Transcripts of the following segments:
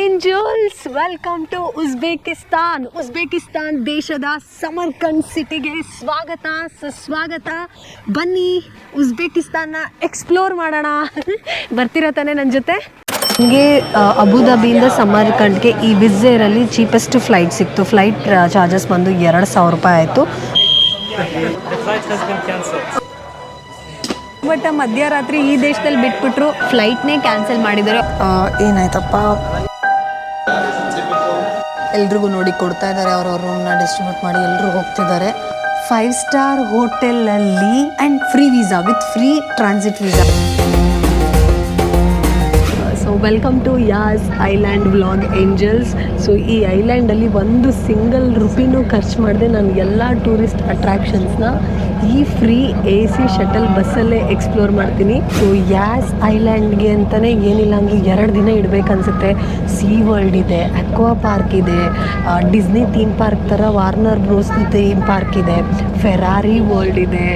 Angels welcome to Uzbekistan Uzbekistan ದೇಶದ Samarkand ಸಿಟಿಗೆ ಸ್ವಾಗತ ಸುಸ್ವಾಗತ. ಬನ್ನಿ ಉಜ್ಬೇಕಿಸ್ತಾನ್ನ ಎಕ್ಸ್ಪ್ಲೋರ್ ಮಾಡೋಣ. ಬರ್ತಿರೋ ತಾನೇ ನನ್ನ ಜೊತೆ? ನನಗೆ ಅಬುದಾಬಿಯಿಂದ ಸಮರ್ಕಂಡ್ಗೆ ಈ ವಿಝೇರಲ್ಲಿ ಚೀಪೆಸ್ಟ್ ಫ್ಲೈಟ್ ಸಿಕ್ತು. ಫ್ಲೈಟ್ ಚಾರ್ಜಸ್ ಬಂದು ಎರಡು ಸಾವಿರ ರೂಪಾಯಿ ಆಯಿತು. ಬಟ್ ಮಧ್ಯರಾತ್ರಿ ಈ ದೇಶದಲ್ಲಿ ಬಿಟ್ಬಿಟ್ರು ಫ್ಲೈಟ್ನೇ ಕ್ಯಾನ್ಸಲ್ ಮಾಡಿದರು ಏನಾಯ್ತಪ್ಪ? ಎಲ್ರಿಗೂ ನೋಡಿ ಕೊಡ್ತಾ ಇದ್ದಾರೆ. ಅವ್ರವ್ರ ರೂಮ್ನ ಡಿಸ್ಟ್ರಿಬ್ಯೂಟ್ ಮಾಡಿ ಎಲ್ಲರೂ ಹೋಗ್ತಿದ್ದಾರೆ. ಫೈವ್ ಸ್ಟಾರ್ ಹೋಟೆಲಲ್ಲಿ and free visa with free transit visa welcome to Yas Island vlog angels so ಈ ಐಲ್ಯಾಂಡಲ್ಲಿ ಒಂದು ಸಿಂಗಲ್ ರುಪಿನೂ ಖರ್ಚು ಮಾಡಿದೆ ನಾನು ಎಲ್ಲ ಟೂರಿಸ್ಟ್ ಅಟ್ರಾಕ್ಷನ್ಸ್ನ ಈ ಫ್ರೀ ಎ ಸಿ ಶಟಲ್ ಬಸ್ಸಲ್ಲೇ ಎಕ್ಸ್ಪ್ಲೋರ್ ಮಾಡ್ತೀನಿ. ಸೊ ಯಾಸ್ ಐಲ್ಯಾಂಡ್ಗೆ ಅಂತಲೇ ಏನಿಲ್ಲ, ಅಂದರೂ ಎರಡು ದಿನ ಇಡಬೇಕನ್ಸುತ್ತೆ. ಸಿ ವರ್ಲ್ಡ್ ಇದೆ ಅಕ್ವಾ ಪಾರ್ಕ್ ಇದೆ ಡಿಸ್ನಿ ಥೀಮ್ ಪಾರ್ಕ್ ಥರ ವಾರ್ನರ್ ಬ್ರೋಸ್ ಥೀಮ್ ಪಾರ್ಕ್ ಇದೆ ಫೆರಾರಿ ವರ್ಲ್ಡ್ ಇದೆ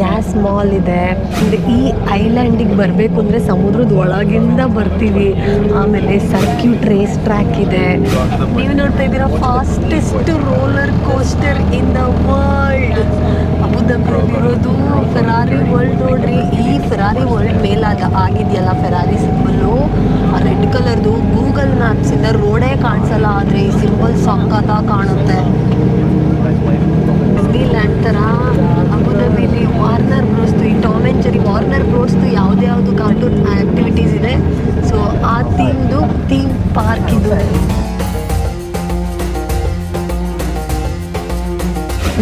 ಯಾಸ್ ಮಾಲ್ ಇದೆ. ಅಂದರೆ ಈ ಐಲ್ಯಾಂಡಿಗೆ ಬರಬೇಕು ಅಂದರೆ ಸಮುದ್ರದ ಒಳಗಿಂದ ಬರ್ತೀವಿ. ಆಮೇಲೆ ಸರ್ಕ್ಯೂಟ್ ರೇಸ್ ಟ್ರ್ಯಾಕ್ ಇದೆ. ನೀವು ನೋಡ್ತಾ ಇದ್ದೀರಾ fastest roller coaster in the world ಅಬುದಾಬಿಯಲ್ಲಿರೋದು Ferrari world ನೋಡ್ರಿ. ಈ ಫೆರಾರಿ ವರ್ಲ್ಡ್ ಮೇಲಾದ ಆಗಿದೆಯಲ್ಲ ಫೆರಾರಿ ಸಿಂಬಲ್ಲು ಆ ರೆಡ್ ಕಲರ್ದು ಗೂಗಲ್ ಮ್ಯಾಪ್ಸಿಂದ ರೋಡೇ ಕಾಣಿಸಲ್ಲ, ಆದರೆ ಈ ಸಿಂಬಲ್ ಸಾಕಾಗ ಕಾಣುತ್ತೆ. ಡಿಸ್ನಿಲ್ಯಾಂಡ್ ಥರ ವಾರ್ನರ್ ಬ್ರೋಸ್ತು ಈ ಟಾಮ್ ಆ್ಯಂಡ್ ಜೆರಿ ವಾರ್ನರ್ ಬ್ರೋಸ್ತು ಯಾವುದೇ ಯಾವುದು ಕಾರ್ಟೂನ್ ಆ್ಯಕ್ಟಿವಿಟೀಸ್ ಇದೆ. ಸೊ ಆ ಥೀಮ್ದು ಥೀಮ್ ಪಾರ್ಕ್ ಇದು.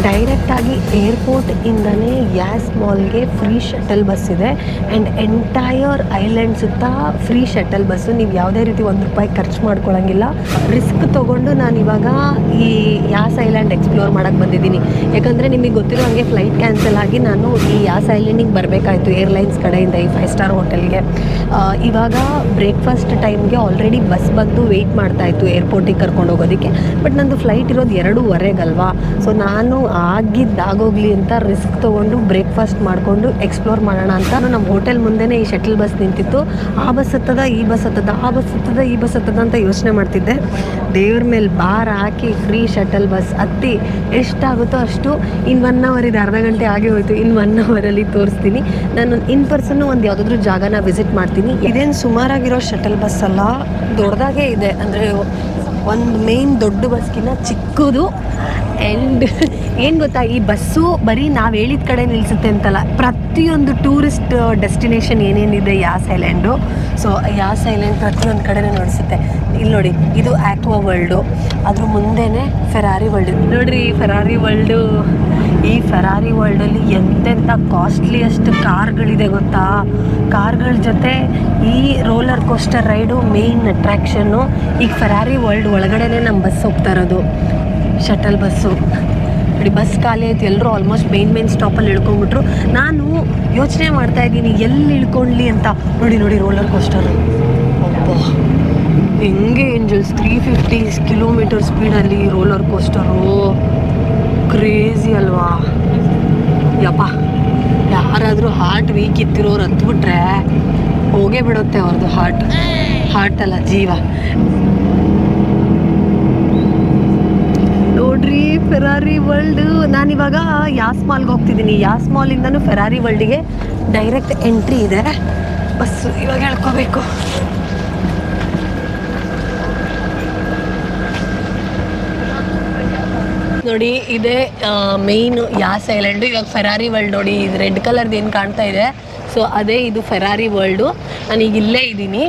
ಡೈರೆಕ್ಟಾಗಿ ಏರ್ಪೋರ್ಟಿಂದಲೇ ಯಾಸ್ ಮಾಲ್ಗೆ ಫ್ರೀ ಶಟಲ್ ಬಸ್ ಇದೆ. ಆ್ಯಂಡ್ ಎಂಟೈರ್ ಐಲ್ಯಾಂಡ್ ಸುತ್ತ ಫ್ರೀ ಶಟಲ್ ಬಸ್ಸು ನೀವು ಯಾವುದೇ ರೀತಿ ಒಂದು ರೂಪಾಯಿ ಖರ್ಚು ಮಾಡ್ಕೊಳ್ಳಂಗಿಲ್ಲ ರಿಸ್ಕ್ ತೊಗೊಂಡು ನಾನು ಇವಾಗ ಈ ಯಾಸ್ ಐಲ್ಯಾಂಡ್ ಎಕ್ಸ್ಪ್ಲೋರ್ ಮಾಡೋಕ್ಕೆ ಬಂದಿದ್ದೀನಿ. ಯಾಕಂದರೆ ನಿಮಗೆ ಗೊತ್ತಿರೋ ಹಾಗೆ ಫ್ಲೈಟ್ ಕ್ಯಾನ್ಸಲ್ ಆಗಿ ನಾನು ಈ ಯಾಸ್ ಐಲ್ಯಾಂಡಿಗೆ ಬರಬೇಕಾಯಿತು ಏರ್ಲೈನ್ಸ್ ಕಡೆಯಿಂದ ಈ ಫೈವ್ ಸ್ಟಾರ್ ಹೋಟೆಲ್ಗೆ ಇವಾಗ ಬ್ರೇಕ್ಫಾಸ್ಟ್ ಟೈಮ್ಗೆ ಆಲ್ರೆಡಿ ಬಸ್ ಬಂದು ವೆಯ್ಟ್ ಮಾಡ್ತಾ ಇತ್ತು ಏರ್ಪೋರ್ಟಿಗೆ ಕರ್ಕೊಂಡು ಹೋಗೋದಕ್ಕೆ. ಬಟ್ ನಂದು ಫ್ಲೈಟ್ ಇರೋದು ಎರಡೂವರೆಗಲ್ವಾ? ಸೊ ನಾನು ಆಗಿದ್ದಾಗೋಗ್ಲಿ ಅಂತ ರಿಸ್ಕ್ ತಗೊಂಡು ಬ್ರೇಕ್ಫಾಸ್ಟ್ ಮಾಡಿಕೊಂಡು ಎಕ್ಸ್ಪ್ಲೋರ್ ಮಾಡೋಣ ಅಂತ ನಮ್ಮ ಹೋಟೆಲ್ ಮುಂದೆನೇ ಈ ಶಟಲ್ ಬಸ್ ನಿಂತಿತ್ತು. ಆ ಬಸ್ ಹತ್ತದ, ಈ ಬಸ್ ಹತ್ತದ, ಆ ಬಸ್ ಹತ್ತದ, ಈ ಬಸ್ ಹತ್ತದ ಅಂತ ಯೋಚನೆ ಮಾಡ್ತಿದ್ದೆ. ದೇವ್ರ ಮೇಲೆ ಬಾರ್ ಹಾಕಿ ಫ್ರೀ ಶಟಲ್ ಬಸ್ ಹತ್ತಿ ಎಷ್ಟಾಗುತ್ತೋ ಅಷ್ಟು ಇನ್ನು ಒನ್ ಅವರ್ ಇದು, ಅರ್ಧ ಗಂಟೆ ಆಗೇ ಹೋಯ್ತು. ಇನ್ನು ಒನ್ ಅವರಲ್ಲಿ ತೋರಿಸ್ತೀನಿ. ನಾನು ಇನ್ ಪರ್ಸನ್ನು ಒಂದು ಯಾವುದಾದ್ರೂ ಜಾಗನ ವಿಸಿಟ್ ಮಾಡ್ತೀನಿ. ಇದೇನು ಸುಮಾರಾಗಿರೋ ಶಟಲ್ ಬಸ್ ಅಲ್ಲ? ದೊಡ್ಡದಾಗೇ ಇದೆ. ಅಂದರೆ ಒಂದು ಮೇನ್ ದೊಡ್ಡ ಬಸ್ಗಿನ ಚಿಕ್ಕದು. ಆ್ಯಂಡ್ ಏನು ಗೊತ್ತಾ, ಈ ಬಸ್ಸು ಬರೀ ನಾವು ಹೇಳಿದ ಕಡೆ ನಿಲ್ಲಿಸುತ್ತೆ ಅಂತಲ್ಲ. ಪ್ರತಿಯೊಂದು ಟೂರಿಸ್ಟ್ ಡೆಸ್ಟಿನೇಷನ್ ಏನೇನಿದೆ Yas Island. So Yas Island ಪ್ರತಿಯೊಂದು ಕಡೆನೇ ನೋಡಿಸುತ್ತೆ. ಇಲ್ಲಿ ನೋಡಿ, ಇದು ಆಕ್ವಾ ವರ್ಲ್ಡು, ಅದ್ರ ಮುಂದೆನೇ ಫೆರಾರಿ ವರ್ಲ್ಡ್. ನೋಡ್ರಿ ಫೆರಾರಿ ವರ್ಲ್ಡು, ಈ ಫೆರಾರಿ ವರ್ಲ್ಡಲ್ಲಿ ಎಂತೆಂಥ ಕಾಸ್ಟ್ಲಿಯಸ್ಟ್ ಕಾರ್ಗಳಿದೆ ಗೊತ್ತಾ. ಕಾರ್ಗಳ ಜೊತೆ ಈ roller coaster ride main attraction ಈಗ ಫೆರಾರಿ ವರ್ಲ್ಡ್ ಒಳಗಡೆನೇ ನಮ್ಮ ಬಸ್ ಹೋಗ್ತಾ ಇರೋದು. Shuttle bus. ನೋಡಿ, ಬಸ್ ಖಾಲಿ ಆಯ್ತು ಎಲ್ಲರೂ ಆಲ್ಮೋಸ್ಟ್ ಮೇನ್ ಮೇನ್ ಸ್ಟಾಪಲ್ಲಿ ಇಳ್ಕೊಂಡ್ಬಿಟ್ರು. ನಾನು ಯೋಚನೆ ಮಾಡ್ತಾ ಇದ್ದೀನಿ, ಎಲ್ಲಿ ಇಳ್ಕೊಳ್ಳಿ ಅಂತ. ನೋಡಿ ನೋಡಿ ರೋಲರ್ ಕೋಸ್ಟರ್ ಒಬ್ಬ ಹೆಂಗೆ ಏಂಜಲ್ಸ್ ತ್ರೀ ಫಿಫ್ಟಿ ಕಿಲೋಮೀಟರ್ ಸ್ಪೀಡಲ್ಲಿ ರೋಲರ್ ಕೋಸ್ಟರು ಕ್ರೇಜಿ ಅಲ್ವಾ? ಯಪ್ಪ. ಯಾರಾದರೂ ಹಾರ್ಟ್ ವೀಕ್ ಇತ್ತಿರೋರು ಹತ್ಬಿಟ್ರೆ ಹೋಗೇ ಬಿಡುತ್ತೆ ಅವ್ರದ್ದು ಹಾರ್ಟ್ ಹಾರ್ಟ್ ಅಲ್ಲ, ಜೀವ. ನೋಡ್ರಿ ಫೆರಾರಿ ವರ್ಲ್ಡ್ ನಾನಿವಾಗ ಯಾಸ್ ಮಾಲ್ಗೆ ಹೋಗ್ತಿದ್ದೀನಿ. ಯಾಸ್ ಮಾಲಿಂದನೂ ಫೆರಾರಿ ವರ್ಲ್ಡಿಗೆ ಡೈರೆಕ್ಟ್ ಎಂಟ್ರಿ ಇದೆ. ಬಸ್ಸು ಇವಾಗ ಹೇಳ್ಕೋಬೇಕು ನೋಡಿ, ಇದೇ ಮೇಯ್ನು ಯಾಸ್ ಐಲ್ಯಾಂಡು ಇವಾಗ ಫೆರಾರಿ ವರ್ಲ್ಡ್ ನೋಡಿ, ಇದು ರೆಡ್ ಕಲರ್ದು ಏನು ಕಾಣ್ತಾ ಇದೆ. ಸೊ ಅದೇ ಇದು ಫೆರಾರಿ ವರ್ಲ್ಡು ನಾನೀಗ ಇಲ್ಲೇ ಇದ್ದೀನಿ.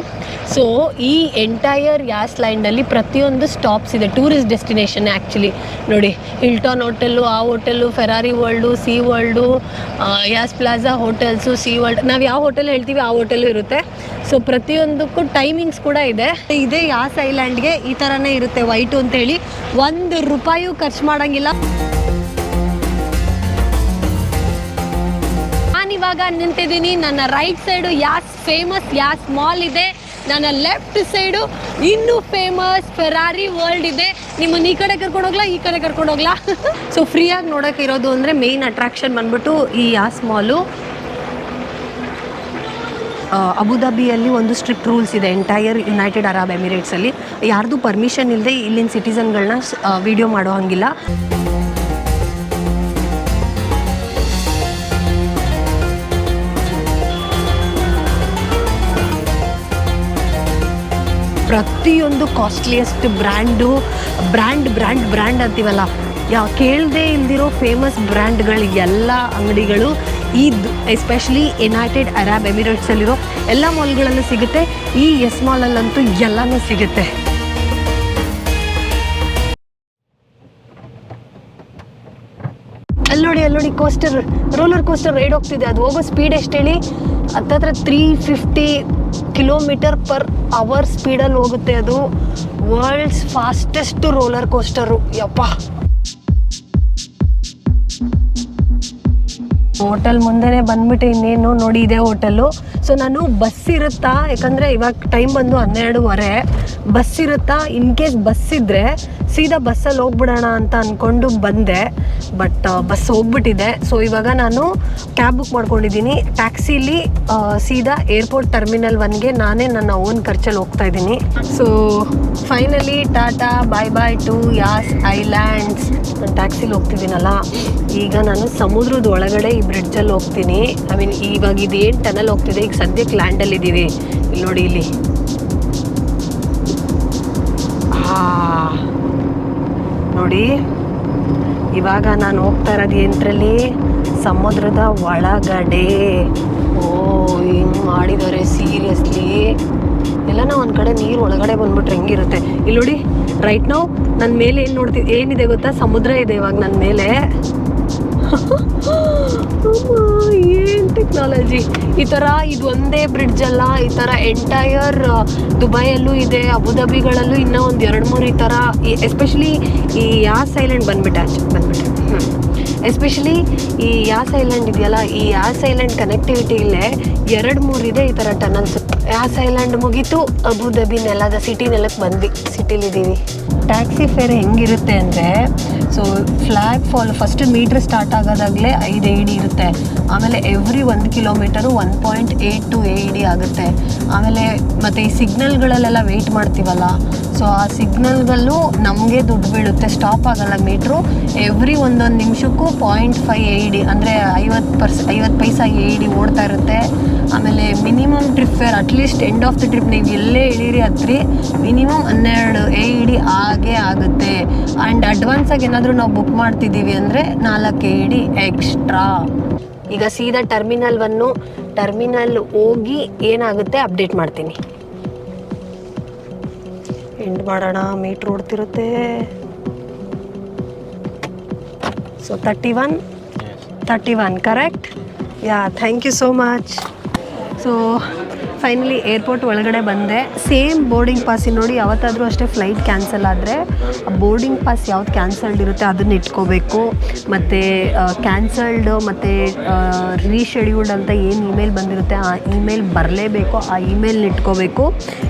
ಸೊ ಈ ಎಂಟೈರ್ ಯಾಸ್ ಲ್ಯಾಂಡಲ್ಲಿ ಪ್ರತಿಯೊಂದು ಸ್ಟಾಪ್ಸ್ ಇದೆ. ಟೂರಿಸ್ಟ್ ಡೆಸ್ಟಿನೇಷನ್ ಆ್ಯಕ್ಚುಲಿ ನೋಡಿ ಹಿಲ್ಟಾನ್ ಹೋಟೆಲ್ಲು ಆ hotel Ferrari World Sea World Yas Plaza hotels Sea World ನಾವು ಯಾವ ಹೋಟೆಲ್ ಹೇಳ್ತೀವಿ, ಆ ಹೋಟೆಲ್ಲು ಇರುತ್ತೆ. ಸೊ ಪ್ರತಿಯೊಂದಕ್ಕೂ ಟೈಮಿಂಗ್ಸ್ ಕೂಡ ಇದೆ. ಇದೇ ಯಾಸ್ ಐಲ್ಯಾಂಡ್ಗೆ ಈ ಥರನೇ ಇರುತ್ತೆ ವೈಟು ಅಂತೇಳಿ ಒಂದು ರೂಪಾಯಿಯೂ ಖರ್ಚು ಮಾಡೋಂಗಿಲ್ಲ. ನಾನಿವಾಗ ನಿಂತಿದ್ದೀನಿ. ನನ್ನ right side Yas famous Yas Mall ಇದೆ. ನನ್ನ ಲೆಫ್ಟ್ ಸೈಡು ಇನ್ನೂ ಫೇಮಸ್ ಫೆರಾರಿ ವರ್ಲ್ಡ್ ಇದೆ. ನಿಮ್ಮನ್ನು ಈ ಕಡೆ ಕರ್ಕೊಂಡು ಹೋಗ್ಲಾ, ಈ ಕಡೆ ಕರ್ಕೊಂಡು ಹೋಗ್ಲಾ? ಸೊ ಫ್ರೀಯಾಗಿ ನೋಡೋಕೆ ಇರೋದು ಅಂದರೆ ಮೇಯ್ನ್ ಅಟ್ರಾಕ್ಷನ್ ಬಂದ್ಬಿಟ್ಟು ಈ ಯಾಸ್ ಮಾಲು ಅಬುದಾಬಿಯಲ್ಲಿ ಒಂದು ಸ್ಟ್ರಿಕ್ಟ್ ರೂಲ್ಸ್ ಇದೆ ಎಂಟೈರ್ ಯುನೈಟೆಡ್ ಅರಬ್ ಎಮಿರೇಟ್ಸಲ್ಲಿ ಯಾರ್ದು ಪರ್ಮಿಷನ್ ಇಲ್ಲದೆ ಇಲ್ಲಿನ ಸಿಟಿಸನ್ಗಳನ್ನ ವಿಡಿಯೋ ಮಾಡೋ ಹಂಗಿಲ್ಲ. ಪ್ರತಿಯೊಂದು costliest brand brand brand brand ಅಂತೀವಲ್ಲ? ಯಾವ ಕೇಳದೆ ಇಲ್ದಿರೋ ಫೇಮಸ್ ಬ್ರ್ಯಾಂಡ್ಗಳು ಎಲ್ಲ ಅಂಗಡಿಗಳು, ಈ ಎಸ್ಪೆಷಲಿ ಯುನೈಟೆಡ್ ಅರಬ್ ಎಮಿರೇಟ್ಸಲ್ಲಿರೋ ಎಲ್ಲ ಮಾಲ್ಗಳಲ್ಲೂ ಸಿಗುತ್ತೆ. ಈ ಎಸ್ ಮಾಲಲ್ಲಂತೂ ಎಲ್ಲನೂ ಸಿಗುತ್ತೆ. ನೋಡಿ ಕೋಸ್ಟರ್ ರೋಲರ್ ಕೋಸ್ಟರ್ ರೈಡ್ ಹೋಗ್ತಿದೆ. ಅದು ಹೋಗೋ ಸ್ಪೀಡ್ ಎಷ್ಟು ಹೇಳಿ? ಹತ್ತತ್ರ three fifty kilometre per hour ಸ್ಪೀಡಲ್ಲಿ ಹೋಗುತ್ತೆ ಅದು. ವರ್ಲ್ಡ್ಸ್ ಫಾಸ್ಟೆಸ್ಟ್ ರೋಲರ್ ಕೋಸ್ಟರು ಯಪ್ಪ. ಹೋಟೆಲ್ ಮುಂದೆನೇ ಬಂದ್ಬಿಟ್ಟು ಇನ್ನೇನು ನೋಡಿ ಇದೆ ಹೋಟೆಲು ಸೊ ನಾನು ಬಸ್ ಇರುತ್ತಾ? ಯಾಕಂದರೆ ಇವಾಗ ಟೈಮ್ ಬಂದು ಹನ್ನೆರಡುವರೆ. ಬಸ್ ಇರುತ್ತಾ? ಇನ್ ಕೇಸ್ ಬಸ್ ಇದ್ದರೆ ಸೀದಾ ಬಸ್ಸಲ್ಲಿ ಹೋಗ್ಬಿಡೋಣ ಅಂತ ಅಂದ್ಕೊಂಡು ಬಂದೆ. ಬಟ್ ಬಸ್ ಹೋಗ್ಬಿಟ್ಟಿದೆ. ಸೊ ಇವಾಗ ನಾನು ಕ್ಯಾಬ್ ಬುಕ್ ಮಾಡ್ಕೊಂಡಿದ್ದೀನಿ. ಟ್ಯಾಕ್ಸಿಲಿ ಸೀದಾ ಏರ್ಪೋರ್ಟ್ ಟರ್ಮಿನಲ್ ಒನ್ಗೆ ನಾನೇ ನನ್ನ ಓನ್ ಖರ್ಚಲ್ಲಿ ಹೋಗ್ತಾ ಇದ್ದೀನಿ. So finally tata bye bye to Yas islands ನಾನು ಟ್ಯಾಕ್ಸಿಲಿ ಹೋಗ್ತಿದ್ದೀನಲ್ಲ. ಈಗ ನಾನು ಸಮುದ್ರದ ಒಳಗಡೆ ಈ ಬ್ರಿಡ್ಜಲ್ಲಿ ಹೋಗ್ತೀನಿ. ಐ ಮೀನ್ ಇವಾಗ ಇದೇನು ಟನಲ್ ಹೋಗ್ತಿದೆ? ಈಗ ಸದ್ಯಕ್ಕೆ ಇದೀವಿ. ಇಲ್ಲಿ ನೋಡಿ ಇಲ್ಲಿ. ನೋಡಿ, ಇವಾಗ ನಾನು ಹೋಗ್ತಾ ಇರೋದು ಏನರಲ್ಲಿ ಸಮುದ್ರದ ಒಳಗಡೆ. ಓ, ಹಿಂಗೆ ಮಾಡಿದ್ದಾರೆ ಸೀರಿಯಸ್ಲಿ ಎಲ್ಲನೋ ಒಂದು ಕಡೆ ನೀರು ಒಳಗಡೆ ಬಂದ್ಬಿಟ್ರೆ ಹೆಂಗಿರುತ್ತೆ? ಇಲ್ಲಿ ನೋಡಿ ರೈಟ್ ನಾವು ನನ್ನ ಮೇಲೆ ಏನು ನೋಡ್ತೀವಿ ಏನಿದೆ ಗೊತ್ತಾ? ಸಮುದ್ರ ಇದೆ ಇವಾಗ ನನ್ನ ಮೇಲೆ. ಏನು ಟೆಕ್ನಾಲಜಿ ಈ ಥರ ಇದು ಒಂದೇ ಬ್ರಿಡ್ಜ್ ಅಲ್ಲ, ಈ ಥರ ಎಂಟೈರ್ ದುಬೈಯಲ್ಲೂ ಇದೆ, ಅಬುದಾಬಿಗಳಲ್ಲೂ ಇನ್ನೂ ಒಂದು ಎರಡು ಮೂರು ಈ ಥರ ಎಸ್ಪೆಷಲಿ ಈ ಯಾಸ್ ಐಲ್ಯಾಂಡ್ ಬಂದ್ಬಿಟ್ಟೆ ಬಂದ್ಬಿಟ್ಟೆ ಎಸ್ಪೆಷಲಿ ಈ ಯಾಸ್ ಐಲ್ಯಾಂಡ್ ಇದೆಯಲ್ಲ, ಈ ಯಾಸ್ ಐಲ್ಯಾಂಡ್ ಕನೆಕ್ಟಿವಿಟಿ ಇಲ್ಲೇ ಎರಡು ಮೂರು ಇದೆ ಈ ಥರ ಟನಲ್ಸ್ ಯಾಸ್ ಐಲ್ಯಾಂಡ್ ಮುಗೀತು, ಅಬುದಾಬಿ ನೆಲದ ಸಿಟಿ ನೆಲಕ್ಕೆ ಬಂದ್ವಿ ಸಿಟಿಲಿದ್ದೀವಿ ಟ್ಯಾಕ್ಸಿ ಫೇರ್ ಹೆಂಗಿರುತ್ತೆ ಅಂದರೆ so flag fall first meter start ಆಗೋದಾಗಲೇ ಐದು ಎ ಡಿ ಇರುತ್ತೆ. ಆಮೇಲೆ ಎವ್ರಿ ಒಂದು kilometre one point eight two A D ಆಗುತ್ತೆ. ಆಮೇಲೆ ಮತ್ತು ಈ ಸಿಗ್ನಲ್ಗಳಲ್ಲೆಲ್ಲ ವೆಯ್ಟ್ ಮಾಡ್ತೀವಲ್ಲ? ಸೊ ಆ ಸಿಗ್ನಲ್ಗಲ್ಲೂ ನಮಗೆ ದುಡ್ಡು ಬೀಳುತ್ತೆ. ಸ್ಟಾಪ್ ಆಗಲ್ಲ ಮೀಟ್ರು ಎವ್ರಿ ಒಂದೊಂದು ನಿಮಿಷಕ್ಕೂ ಪಾಯಿಂಟ್ ಫೈವ್ ಎ ಡಿ ಅಂದರೆ ಐವತ್ತು ಪರ್ಸ್, ಐವತ್ತು ಪೈಸಾ ಎ ಡಿ ಓಡ್ತಾ ಇರುತ್ತೆ. ಆಮೇಲೆ minimum trip fare at least end of the trip ನೀವು ಎಲ್ಲೇ ಇಳೀರಿ ಹತ್ರಿ ಮಿನಿಮಮ್ ಹನ್ನೆರಡು ಎ ಡಿ ಆಗೇ ಆಗುತ್ತೆ. ಆ್ಯಂಡ್ ಅಡ್ವಾನ್ಸಾಗಿ ಏನಾದರೂ ನಾವು ಬುಕ್ ಮಾಡ್ತಿದ್ದೀವಿ ಅಂದರೆ ನಾಲ್ಕು ಎ ಡಿ ಎಕ್ಸ್ಟ್ರಾ ಈಗ ಸೀದಾ ಟರ್ಮಿನಲ್ ಒನ್ನು ಟರ್ಮಿನಲ್ ಹೋಗಿ ಏನಾಗುತ್ತೆ ಅಪ್ಡೇಟ್ ಮಾಡ್ತೀನಿ. ಎಂಡ್ ಮಾಡೋಣ meter ಓಡ್ತಿರುತ್ತೆ. So thirty one thirty one correct yeah thank you so much so finally airport ಒಳಗಡೆ ಬಂದೆ. ಸೇಮ್ ಬೋರ್ಡಿಂಗ್ ಪಾಸ್ ನೋಡಿ ಯಾವತ್ತಾದರೂ ಅಷ್ಟೇ ಫ್ಲೈಟ್ ಕ್ಯಾನ್ಸಲ್ ಆದರೆ ಬೋರ್ಡಿಂಗ್ ಪಾಸ್ ಯಾವ್ದು ಕ್ಯಾನ್ಸಲ್ಡ್ ಇರುತ್ತೆ ಅದನ್ನ ಇಟ್ಕೋಬೇಕು. ಮತ್ತು ಕ್ಯಾನ್ಸಲ್ಡ್ ಮತ್ತು ರೀಶೆಡ್ಯೂಲ್ಡ್ ಅಂತ ಏನು ಇಮೇಲ್ ಬಂದಿರುತ್ತೆ ಆ ಇಮೇಲ್ ಬರಲೇಬೇಕು, ಆ ಇಮೇಲ್ನ ಇಟ್ಕೋಬೇಕು.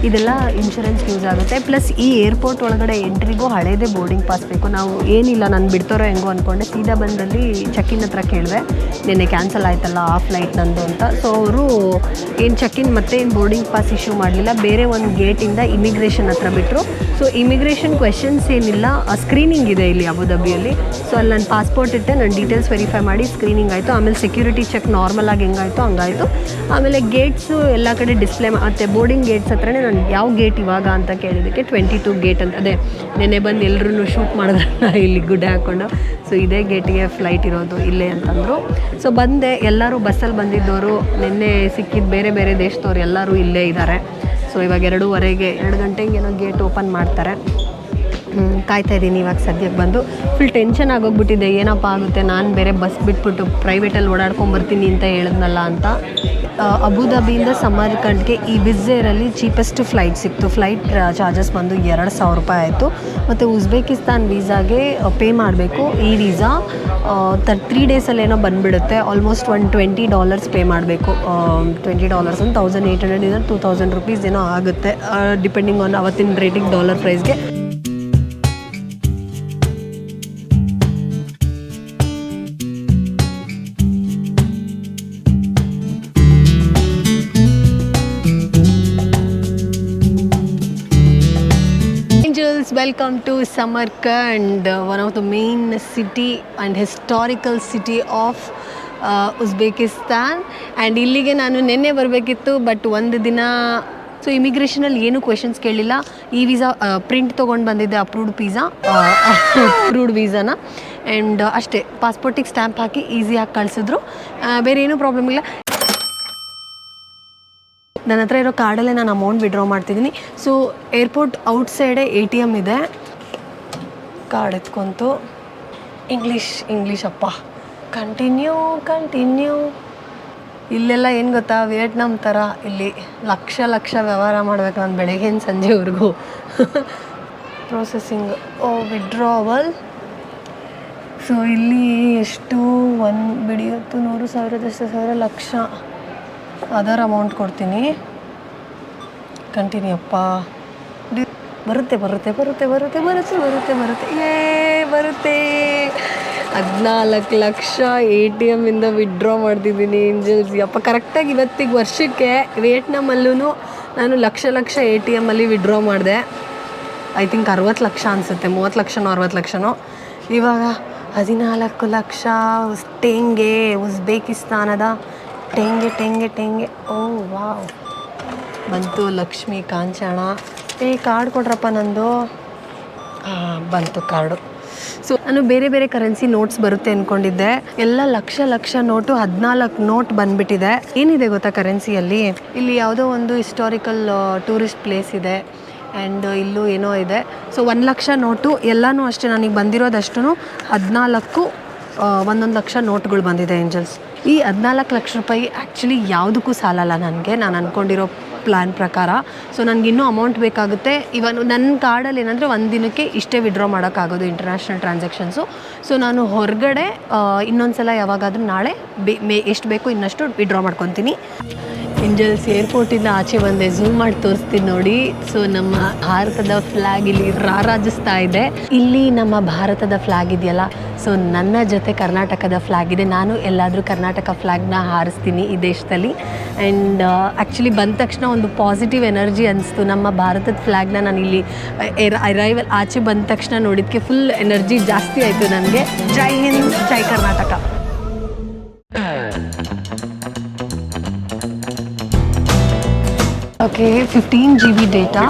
ಇದೆಲ್ಲ ಇನ್ಶೂರೆನ್ಸ್ ಯೂಸ್ ಆಗುತ್ತೆ. ಪ್ಲಸ್ ಈ ಏರ್ಪೋರ್ಟ್ ಒಳಗಡೆ ಎಂಟ್ರಿಗೂ ಹಳೇದೇ ಬೋರ್ಡಿಂಗ್ ಪಾಸ್ ಬೇಕು. ನಾವು ಏನಿಲ್ಲ, ನಾನು ಬಿಡ್ತಾರೋ ಹೆಂಗೋ ಅಂದ್ಕೊಂಡೆ ಸೀದಾ ಬಂದಲ್ಲಿ ಚೆಕ್ಕಿನ್ ಹತ್ರ ಕೇಳಿದೆ, ನಿನ್ನೆ ಕ್ಯಾನ್ಸಲ್ ಆಯ್ತಲ್ಲ ಆ ಫ್ಲೈಟ್ ನಂದು ಅಂತ. ಸೊ ಅವರು ಏನು ಚೆಕ್ಕಿನ್ ಮತ್ತೆ ಏನು ಬೋರ್ಡಿಂಗ್ ಪಾಸ್ ಇಶ್ಯೂ ಮಾಡಲಿಲ್ಲ, ಬೇರೆ ಒಂದು ಗೇಟಿಂದ ಇಮಿಗ್ರೇಷನ್ ಹತ್ರ ಬಿಟ್ಟರು ಸೊ ಇಮಿಗ್ರೇಷನ್ ಕ್ವೆಶನ್ಸ್ ಏನಿಲ್ಲ ಸ್ಕ್ರೀನಿಂಗ್ ಇದೆ ಇಲ್ಲಿ ಅಬುದಾಬಿಯಲ್ಲಿ. ಸೊ ಅಲ್ಲಿ ನನ್ನ ಪಾಸ್ಪೋರ್ಟ್ ಇಟ್ಟೆ ನನ್ನ ಡೀಟೇಲ್ಸ್ ವೆರಿಫೈ ಮಾಡಿ ಸ್ಕ್ರೀನಿಂಗ್ ಆಯಿತು. ಆಮೇಲೆ ಸೆಕ್ಯೂರಿಟಿ ಚೆಕ್ ನಾರ್ಮಲ್ ಆಗಿ ಹೆಂಗಾಯಿತು ಹಂಗಾಯಿತು. ಆಮೇಲೆ ಗೇಟ್ಸು ಎಲ್ಲ ಕಡೆ ಡಿಸ್ಪ್ಲೇ ಮತ್ತು ಬೋರ್ಡಿಂಗ್ ಗೇಟ್ಸ್ ಹತ್ರನೇ ನಾನು ಯಾವ ಗೇಟ್ ಇವಾಗ ಅಂತ ಕೇಳಿದ್ದಕ್ಕೆ ಟ್ವೆಂಟಿ ಟು ಗೇಟ್ ಅಂತ. ಅದೇ, ನೆನ್ನೆ ಬಂದು ಎಲ್ಲರೂ ಶೂಟ್ ಮಾಡಿದ್ರಲ್ಲ, ಇಲ್ಲಿ ಗುಡ್ಡೆ ಹಾಕ್ಕೊಂಡು ಸೊ ಇದೇ ಗೇಟಿಗೆ ಫ್ಲೈಟ್ ಇರೋದು ಇಲ್ಲೇ ಅಂತಂದರು. ಸೊ ಬಂದೆ, ಎಲ್ಲರೂ ಬಸ್ಸಲ್ಲಿ ಬಂದಿದ್ದವರು ನಿನ್ನೆ ಸಿಕ್ಕಿದ್ದು ಬೇರೆ ಬೇರೆ ದೇಶದವ್ರು ಎಲ್ಲರೂ ಇಲ್ಲೇ ಇದ್ದಾರೆ. ಸೊ ಇವಾಗ ಎರಡೂವರೆಗೆ ಎರಡು ಗಂಟೆಗೆ ಏನೋ ಗೇಟ್ ಓಪನ್ ಮಾಡ್ತಾರೆ. ಕಾಯ್ತಾ ಇದ್ದೀನಿ. ಇವಾಗ ಸದ್ಯಕ್ಕೆ ಬಂದು ಫುಲ್ ಟೆನ್ಷನ್ ಆಗೋಗ್ಬಿಟ್ಟಿದೆ. ಏನಪ್ಪ ಆಗುತ್ತೆ? ನಾನು ಬೇರೆ ಬಸ್ ಬಿಟ್ಬಿಟ್ಟು ಪ್ರೈವೇಟಲ್ಲಿ ಓಡಾಡ್ಕೊಂಬರ್ತೀನಿ ಅಂತ ಹೇಳಿದ್ನಲ್ಲ ಅಂತ. ಅಬುದಾಬಿಯಿಂದ ಸಮರ್ಕಂಡ್ಗೆ ಈ ವಿಝೇರಲ್ಲಿ ಚೀಪೆಸ್ಟ್ ಫ್ಲೈಟ್ ಸಿಕ್ತು. ಫ್ಲೈಟ್ ಚಾರ್ಜಸ್ ಬಂದು ಎರಡು ಸಾವಿರ ರೂಪಾಯಿ ಆಯಿತು. ಮತ್ತು ಉಜ್ಬೇಕಿಸ್ತಾನ್ ವೀಸಾಗೆ ಪೇ ಮಾಡಬೇಕು. ಈ ವೀಸಾ ತರ್ ತ್ರೀ ಡೇಸಲ್ಲೇನೋ ಬಂದುಬಿಡುತ್ತೆ. Almost one twenty dollars pay ಮಾಡಬೇಕು. ಟ್ವೆಂಟಿ ಡಾಲರ್ಸ್ ಒಂದು ತೌಸಂಡ್ ಏಯ್ಟ್ ಹಂಡ್ರೆಡ್ ಇಂದ ಟೂ ತೌಸಂಡ್ ರುಪೀಸ್ ಏನೋ ಆಗುತ್ತೆ. ಡಿಪೆಂಡಿಂಗ್ ಆನ್ ಅವತ್ತಿನ ರೇಟಿಂಗ್ ಡಾಲರ್ ಪ್ರೈಸ್ಗೆ welcome to samarkand one the main city and historical city of uh, Uzbekistan and ಇಲ್ಲಿಗೆ ನಾನು ನಿನ್ನೆ ಬರಬೇಕಿತ್ತು ಬಟ್ ಒಂದು ದಿನ ಸೊ ಇಮಿಗ್ರೇಷನಲ್ಲಿ ಏನು ಕ್ವೆಶನ್ಸ್ ಕೇಳಿಲ್ಲ. ಈ ವೀಸಾ ಪ್ರಿಂಟ್ ತೊಗೊಂಡು ಬಂದಿದ್ದೆ ಅಪ್ರೂವ್ಡ್ ವೀಸಾ ಅಪ್ರೂವ್ಡ್ ವೀಸಾನ ಆ್ಯಂಡ್ ಅಷ್ಟೇ ಪಾಸ್ಪೋರ್ಟಿಗೆ ಸ್ಟ್ಯಾಂಪ್ ಹಾಕಿ ಈಸಿಯಾಗಿ ಕಳಿಸಿದ್ರು. ಬೇರೆ ಏನೂ ಪ್ರಾಬ್ಲಮ್ ಇಲ್ಲ. ನನ್ನ ಹತ್ರ ಇರೋ ಕಾರ್ಡಲ್ಲೇ ನಾನು ಅಮೌಂಟ್ ವಿಡ್ರಾ ಮಾಡ್ತಿದ್ದೀನಿ. ಸೊ ಏರ್ಪೋರ್ಟ್ ಔಟ್ ಸೈಡೇ ಎ ಟಿ ಎಂ ಇದೆ. ಕಾರ್ಡ್ ಎತ್ಕೊಂತು. ಇಂಗ್ಲೀಷ್ ಇಂಗ್ಲೀಷ್ ಅಪ್ಪ. ಕಂಟಿನ್ಯೂ ಕಂಟಿನ್ಯೂ ಇಲ್ಲೆಲ್ಲ ಏನು ಗೊತ್ತಾ? ವಿಯೆಟ್ನಾಮ್ ಥರ ಇಲ್ಲಿ ಲಕ್ಷ ಲಕ್ಷ ವ್ಯವಹಾರ ಮಾಡ್ಬೇಕು ನಾನು ಬೆಳಗ್ಗೆಯಿಂದ ಸಂಜೆವರೆಗೂ. ಪ್ರೊಸೆಸಿಂಗ್ ಓ ವಿಡ್ರಾವಲ್ ಸೊ ಇಲ್ಲಿ ಎಷ್ಟು? ಒಂದು ಬಿಡಿಯತ್ತು ನೂರು, ಸಾವಿರದಷ್ಟು, ಸಾವಿರ, ಲಕ್ಷ. ಅದರ್ ಅಮೌಂಟ್ ಕೊಡ್ತೀನಿ. ಕಂಟಿನ್ಯೂ ಅಪ್ಪ. ಬರುತ್ತೆ ಬರುತ್ತೆ ಬರುತ್ತೆ ಬರುತ್ತೆ ಬರುತ್ತೆ ಬರುತ್ತೆ ಬರುತ್ತೆ. ಏ, ಬರುತ್ತೆ. ಹದಿನಾಲ್ಕು ಲಕ್ಷ ಎ ಟಿ ಎಮ್ಮಿಂದ ವಿಡ್ರಾ ಮಾಡ್ತಿದ್ದೀನಿ ಅಪ್ಪ ಕರೆಕ್ಟಾಗಿ ಇವತ್ತಿಗೆ ವರ್ಷಕ್ಕೆ ವಿಯೆಟ್ನಾಮಲ್ಲೂ ನಾನು ಲಕ್ಷ ಲಕ್ಷ ಎ ಟಿ ಎಮ್ಮಲ್ಲಿ ವಿಡ್ರಾ ಮಾಡಿದೆ. ಐ ಥಿಂಕ್ ಅರವತ್ತು ಲಕ್ಷ ಅನಿಸುತ್ತೆ, ಮೂವತ್ತು ಲಕ್ಷನೋ, ಅರವತ್ತು ಲಕ್ಷನೋ. ಇವಾಗ ಹದಿನಾಲ್ಕು ಲಕ್ಷ ಉಸ್- ಟೆಂಗೆ ಉಜ್ಬೇಕಿಸ್ತಾನದ ಟೆಂಗೆ ಟೆಂಗೆ ಟೆಂಗೆ ಓ ವಾವ್. ಬಂತು ಲಕ್ಷ್ಮಿ ಕಾಂಚಣ. ಏ ಕಾರ್ಡ್ ಕೊಡ್ರಪ್ಪ ನಂದು. ಬಂತು ಕಾರ್ಡು ಸೊ ನಾನು ಬೇರೆ ಬೇರೆ ಕರೆನ್ಸಿ ನೋಟ್ಸ್ ಬರುತ್ತೆ ಅಂದ್ಕೊಂಡಿದ್ದೆ ಎಲ್ಲ ಲಕ್ಷ ಲಕ್ಷ ನೋಟು ಹದಿನಾಲ್ಕು ನೋಟ್ ಬಂದ್ಬಿಟ್ಟಿದೆ. ಏನಿದೆ ಗೊತ್ತಾ ಕರೆನ್ಸಿಯಲ್ಲಿ ಇಲ್ಲಿ ಯಾವುದೋ ಒಂದು ಹಿಸ್ಟಾರಿಕಲ್ ಟೂರಿಸ್ಟ್ ಪ್ಲೇಸ್ ಇದೆ. ಆ್ಯಂಡ್ ಇಲ್ಲೂ ಏನೋ ಇದೆ. ಸೊ ಒಂದು ಲಕ್ಷ ನೋಟು ಎಲ್ಲನೂ ಅಷ್ಟೇ. ನನಗೆ ಬಂದಿರೋದಷ್ಟು ಹದಿನಾಲ್ಕು ಒಂದೊಂದು ಲಕ್ಷ ನೋಟ್ಗಳು ಬಂದಿದೆ ಏಂಜಲ್ಸ್ ಈ ಹದಿನಾಲ್ಕು ಲಕ್ಷ ರೂಪಾಯಿ ಆ್ಯಕ್ಚುಲಿ ಯಾವುದಕ್ಕೂ ಸಾಲಲ್ಲ ನನಗೆ. ನಾನು ಅಂದ್ಕೊಂಡಿರೋ ಪ್ಲ್ಯಾನ್ ಪ್ರಕಾರ. ಸೊ ನನಗೆ ಇನ್ನೂ ಅಮೌಂಟ್ ಬೇಕಾಗುತ್ತೆ. ಇವನ್ ನನ್ನ ಕಾರ್ಡಲ್ಲಿ ಏನಂದರೆ ಒಂದು ದಿನಕ್ಕೆ ಇಷ್ಟೇ ವಿಡ್ರಾ ಮಾಡೋಕ್ಕಾಗೋದು ಇಂಟರ್ನ್ಯಾಷನಲ್ ಟ್ರಾನ್ಸಾಕ್ಷನ್ಸು ಸೊ ನಾನು ಹೊರಗಡೆ ಇನ್ನೊಂದು ಸಲ ಯಾವಾಗಾದರೂ ನಾಳೆ ಬೇ ಎಷ್ಟು ಬೇಕು ಇನ್ನಷ್ಟು ವಿಡ್ರಾ ಮಾಡ್ಕೊತೀನಿ. ಇಂಜಲ್ಸ್ ಏರ್ಪೋರ್ಟಿಂದ ಆಚೆ ಬಂದೆ. ಝೂಮ್ ಮಾಡಿ ತೋರಿಸ್ತೀನಿ ನೋಡಿ. ಸೊ ನಮ್ಮ ಭಾರತದ ಫ್ಲಾಗ್ ಇಲ್ಲಿ ರಾರಾಜಿಸ್ತಾ ಇದೆ. ಇಲ್ಲಿ ನಮ್ಮ ಭಾರತದ ಫ್ಲಾಗ್ ಇದೆಯಲ್ಲ? ಸೊ ನನ್ನ ಜೊತೆ ಕರ್ನಾಟಕದ ಫ್ಲಾಗ್ ಇದೆ. ನಾನು ಎಲ್ಲಾದರೂ ಕರ್ನಾಟಕ ಫ್ಲಾಗ್ನ ಹಾರಿಸ್ತೀನಿ ಈ ದೇಶದಲ್ಲಿ. ಆ್ಯಂಡ್ ಆ್ಯಕ್ಚುಲಿ ಬಂದ ತಕ್ಷಣ ಒಂದು ಪಾಸಿಟಿವ್ ಎನರ್ಜಿ ಅನಿಸ್ತು. ನಮ್ಮ ಭಾರತದ ಫ್ಲ್ಯಾಗ್ನ ನಾನು ಇಲ್ಲಿ ಅರೈವಲ್ ಆಚೆ ಬಂದ ತಕ್ಷಣ ನೋಡಿದ್ದಕ್ಕೆ ಫುಲ್ ಎನರ್ಜಿ ಜಾಸ್ತಿ ಆಯಿತು ನನಗೆ. ಜೈ ಹಿಂದ್, ಜೈ Karnataka. Okay fifteen G B data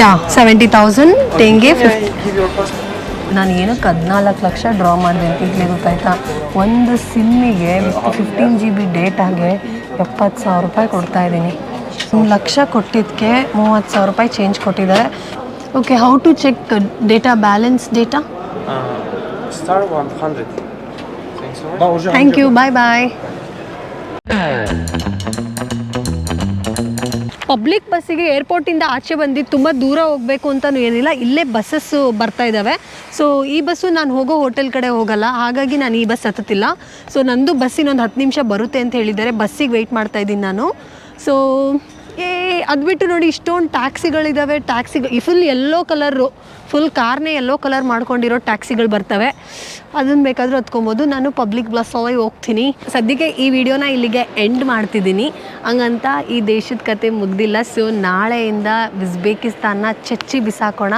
yeah seventy thousand tenge fifty Give your passport. ನಾನು ಏನಕ್ಕೆ ಹದಿನಾಲ್ಕು ಲಕ್ಷ ಡ್ರಾ ಮಾಡಿದೆ ಅಂತ ಈಗಲೇ ಗೊತ್ತಾಯ್ತಾ? ಒಂದು ಸಿಮ್ಮಿಗೆ ಫಿಫ್ಟೀನ್ ಜಿ ಬಿ ಡೇಟಾಗೆ ಎಪ್ಪತ್ತು ಸಾವಿರ ರೂಪಾಯಿ ಕೊಡ್ತಾ ಇದ್ದೀನಿ. ಒಂದು ಲಕ್ಷ ಕೊಟ್ಟಿದ್ದಕ್ಕೆ ಮೂವತ್ತು ಸಾವಿರ ರೂಪಾಯಿ ಚೇಂಜ್ ಕೊಟ್ಟಿದ್ದಾರೆ okay how to check data balance data star 100. Thanks so much. Thank you bye bye public ಬಸ್ಸಿಗೆ ಏರ್ಪೋರ್ಟಿಂದ ಆಚೆ ಬಂದು ತುಂಬ ದೂರ ಹೋಗಬೇಕು ಅಂತಲೂ ಏನಿಲ್ಲ, ಇಲ್ಲೇ ಬಸ್ಸಸ್ಸು ಬರ್ತಾ ಇದ್ದಾವೆ ಸೊ ಈ ಬಸ್ಸು ನಾನು ಹೋಗೋ ಹೋಟೆಲ್ ಕಡೆ ಹೋಗಲ್ಲ, ಹಾಗಾಗಿ ನಾನು ಈ ಬಸ್ ಹತ್ತುತ್ತಿಲ್ಲ. ಸೊ ನಂದು ಬಸ್ ಇನ್ನೊಂದು ಹತ್ತು ನಿಮಿಷ ಬರುತ್ತೆ ಅಂತ ಹೇಳಿದ್ದಾರೆ ಬಸ್ಸಿಗೆ ವೆಯ್ಟ್ ಮಾಡ್ತಾ ಇದ್ದೀನಿ ನಾನು. ಸೊ ಏ ಅದು ಬಿಟ್ಟು ನೋಡಿ, ಇಷ್ಟೊಂದು ಟ್ಯಾಕ್ಸಿಗಳಿದ್ದಾವೆ taxi full yellow colour full ಕಾರ್ನೇ yellow colour ಮಾಡ್ಕೊಂಡಿರೋ ಟ್ಯಾಕ್ಸಿಗಳು ಬರ್ತವೆ. ಅದನ್ನು ಬೇಕಾದರೂ ಹತ್ಕೊಬೋದು. ನಾನು ಪಬ್ಲಿಕ್ ಬಸ್ಸಲ್ಲಿ ಹೋಗ್ತೀನಿ. ಸದ್ಯಕ್ಕೆ ಈ ವಿಡಿಯೋನ ಇಲ್ಲಿಗೆ ಎಂಡ್ ಮಾಡ್ತಿದ್ದೀನಿ. ಹಂಗಂತ ಈ ದೇಶದ ಕತೆ ಮುಗ್ದಿಲ್ಲ. ಸೊ ನಾಳೆಯಿಂದ ಉಜ್ಬೇಕಿಸ್ತಾನ್ನ ಚಚ್ಚಿ ಬಿಸಾಕೋಣ.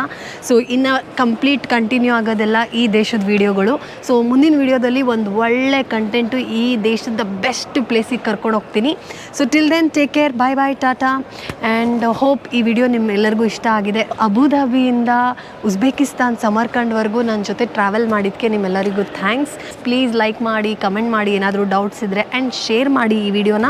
ಸೊ ಇನ್ನು ಕಂಪ್ಲೀಟ್ ಕಂಟಿನ್ಯೂ ಆಗೋದೆಲ್ಲ ಈ ದೇಶದ ವಿಡಿಯೋಗಳು. ಸೊ ಮುಂದಿನ ವಿಡಿಯೋದಲ್ಲಿ ಒಂದು ಒಳ್ಳೆ ಕಂಟೆಂಟು ಈ ದೇಶದ ಬೆಸ್ಟ್ ಪ್ಲೇಸಿಗೆ ಕರ್ಕೊಂಡು ಹೋಗ್ತೀನಿ. So till then take care bye bye tata and hope ಈ ವಿಡಿಯೋ ನಿಮ್ಮೆಲ್ಲರಿಗೂ ಇಷ್ಟ ಆಗಿದೆ. ಅಬುಧಾಬಿಯಿಂದ ಉಜ್ಬೇಕಿಸ್ತಾನ್, ಸಮರ್ಕಂಡ್ವರೆಗೂ ನನ್ನ ಜೊತೆ ಟ್ರಾವೆಲ್ ಮಾಡಿದ್ದಕ್ಕೆ ನಿಮ್ಮೆಲ್ಲರಿಗೂ ಥ್ಯಾಂಕ್ಸ್ ಪ್ಲೀಸ್ ಲೈಕ್ ಮಾಡಿ ಕಮೆಂಟ್ ಮಾಡಿ ಏನಾದರೂ ಡೌಟ್ಸ್ ಇದ್ದರೆ ಆ್ಯಂಡ್ ಶೇರ್ ಮಾಡಿ ಈ ವಿಡಿಯೋನ